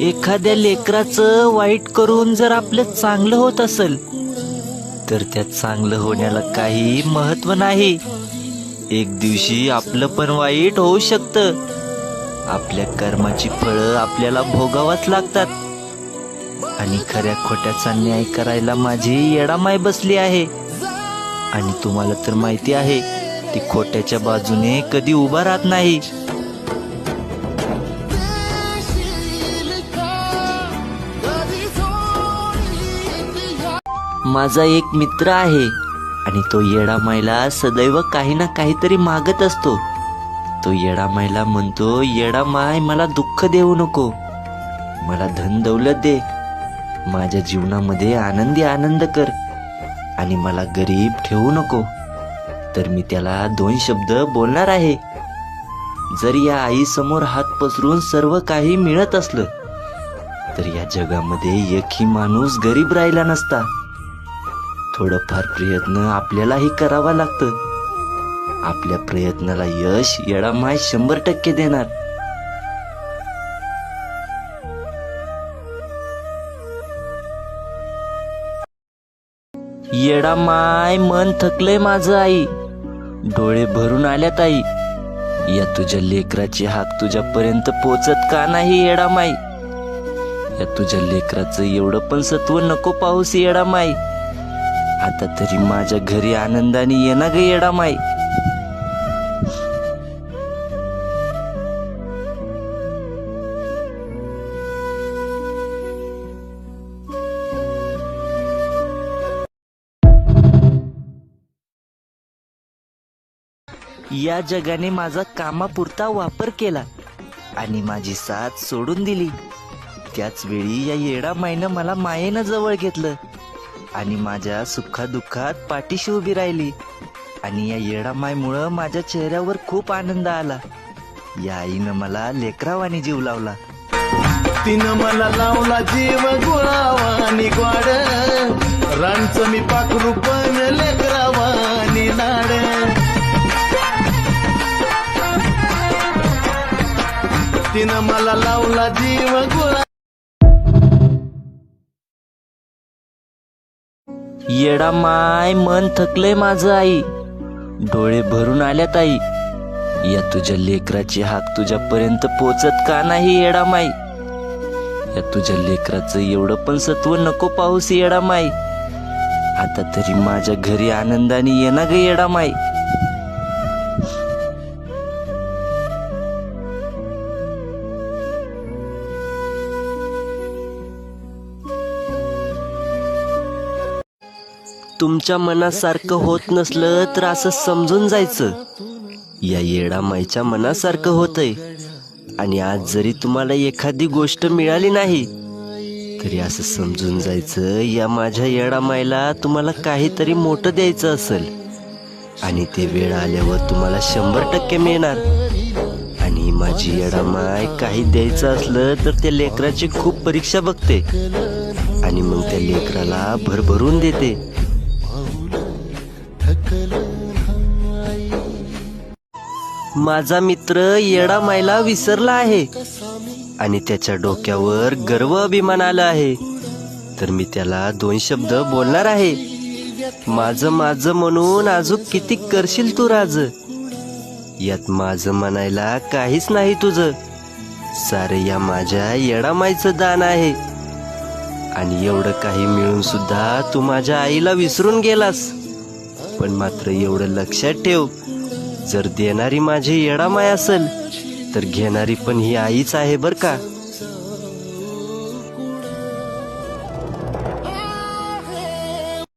एखाद्या लेकराचं वाईट करून जर आपलं चांगलं होत असेल तर त्यात चांगलं होण्याला काही महत्त्व नाही. एक दिवशी आपलं पण वाईट होऊ शकतं. आपल्या कर्माची फळं आपल्याला भोगावाच लागतात. आणि खऱ्या खोट्याचा न्याय करायला माझी येडामाय बसली आहे. आणि तुम्हाला तर माहिती आहे ती खोट्याच्या बाजूने कधी उभा राहत नाही. माझा एक मित्र आहे आणि तो येडामाईला सदैव काही ना काहीतरी मागत असतो. तो येडामाईला म्हणतो येडामाय मला दुःख देऊ नको. मला धन दौलत दे. माझ्या जीवनामध्ये आनंदी आनंद कर आणि मला गरीब ठेवू नको. तर मी त्याला दोन शब्द बोलणार आहे. जर या आईसमोर हात पसरून सर्व काही मिळत असलं तर या जगामध्ये एकही माणूस गरीब राहिला नसता. थोडंफार प्रयत्न आपल्यालाही करावा लागतं. आपल्या प्रयत्नाला यश येडा माय शंभर टक्के देणार. येडा माय मन थकलंय माझं आई. डोळे भरून आल्यात आई. या तुझ्या लेकराची हाक तुझ्यापर्यंत पोचत का नाही येडा माय या तुझ्या लेकराचं एवढं पण सत्व नको पाऊस येडामाई आता तरी माझ्या घरी आनंदाने ये ना ग येडामाई या जगाने माझा कामापुरता वापर केला आणि माझी साथ सोडून दिली. त्याच वेळी या येडा माईनं मला मायेनं जवळ घेतलं. आणि माझ्या सुखादुःखात पाठीशी उभी राहिली. आणि या येडा मायमुळं माझ्या चेहऱ्यावर खूप आनंद आला. या आईनं मला लेकरावानी जीव लावला. तिनं मला लावला जीव गुळावानी ग्वाड. रांचं मी पाखरू पण लेकरावानी लाड तिनं मला लावला जीव गुळा येडा माय मन थकलंय माझं आई. डोळे भरून आल्यात आई. या तुझ्या लेकराची हाक तुझ्यापर्यंत पोचत का नाही येडा माई या तुझ्या लेकराचं एवढं पण सत्व नको पाऊस येडा माई आता तरी माझ्या घरी आनंदाने ये ना ग येडा माई तुमच्या मनासारखं होत नसलं तर असं समजून जायचं. या येडा माईच्या मनासारखं होतंय. आणि आज जरी तुम्हाला एखादी गोष्ट मिळाली नाही तरी असं समजून जायचं या माझ्या येडा मायला तुम्हाला काहीतरी मोठं द्यायचं असेल. आणि ते वेळ आल्यावर तुम्हाला शंभर टक्के मिळणार. आणि माझी येडा माय काही द्यायचं असलं तर त्या लेकराची खूप परीक्षा बघते. आणि मग त्या लेकराला भरभरून देते. माझा मित्र येडा मायला विसरला आहे. आणि त्याच्या डोक्यावर गर्व अभिमान आला आहे. तर मी त्याला दोन शब्द बोलणार आहे. माझं माझं म्हणून अजून किती करशील तू राज? यात माझं म्हणायला काहीच नाही तुझं. सारे या माझ्या येडामाईचं दान आहे. आणि एवढं काही मिळून सुद्धा तू माझ्या आईला विसरून गेलास. पण मात्र एवढं लक्षात ठेव. जर देणारी माझी येडामाय असेल तर घेणारी पण ही आईच आहे बर का?